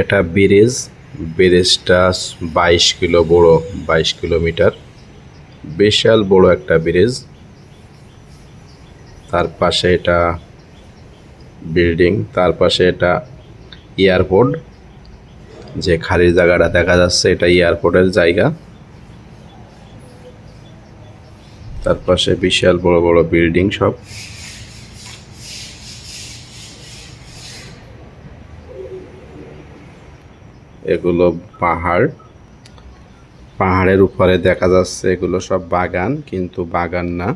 এটা ব্রিজ। ব্রিজটা বাইশ কিলো বড়, বাইশ কিলোমিটার। বিশাল বড় একটা ব্রিজ। তার পাশে এটা বিল্ডিং, তার পাশে এটা এয়ারপোর্ট। যে খালি জায়গাটা দেখা যাচ্ছে, এটা এয়ারপোর্টের জায়গা। তার পাশে বিশাল বড় বড় বিল্ডিং সব। এগুলো পাহাড়। পাহাড়ের উপরে দেখা যাচ্ছে এগুলো সব বাগান, কিন্তু বাগান না।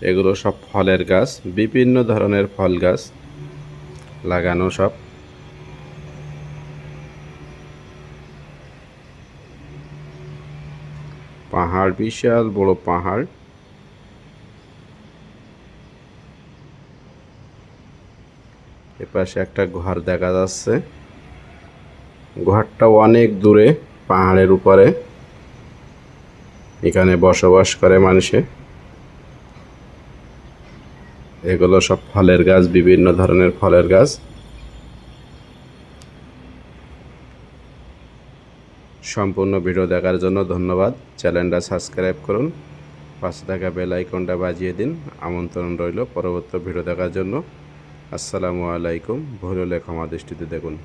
এগুলো সব ফলের গাছ, বিভিন্ন ধরনের ফল গাছ লাগানো সব। পাহাড়, বিশাল বড় পাহাড়। এপাশে একটা ঘর দেখা যাচ্ছে। ঘরটা অনেক দূরে, পাহাড়ের উপরে। এখানে বসবাস করে মানুষে। এগুলো সব ফলের গাছ, বিভিন্ন ধরনের ফলের গাছ। সম্পূর্ণ ভিডিও দেখার জন্য ধন্যবাদ। চ্যানেলটা সাবস্ক্রাইব করুন। পাশে থাকা বেল আইকনটা বাজিয়ে দিন। আমন্ত্রণ রইল পরবর্তী ভিডিও দেখার জন্য। আসসালামু আলাইকুম। ভুল ক্ষমা দৃষ্টিতে দেখুন।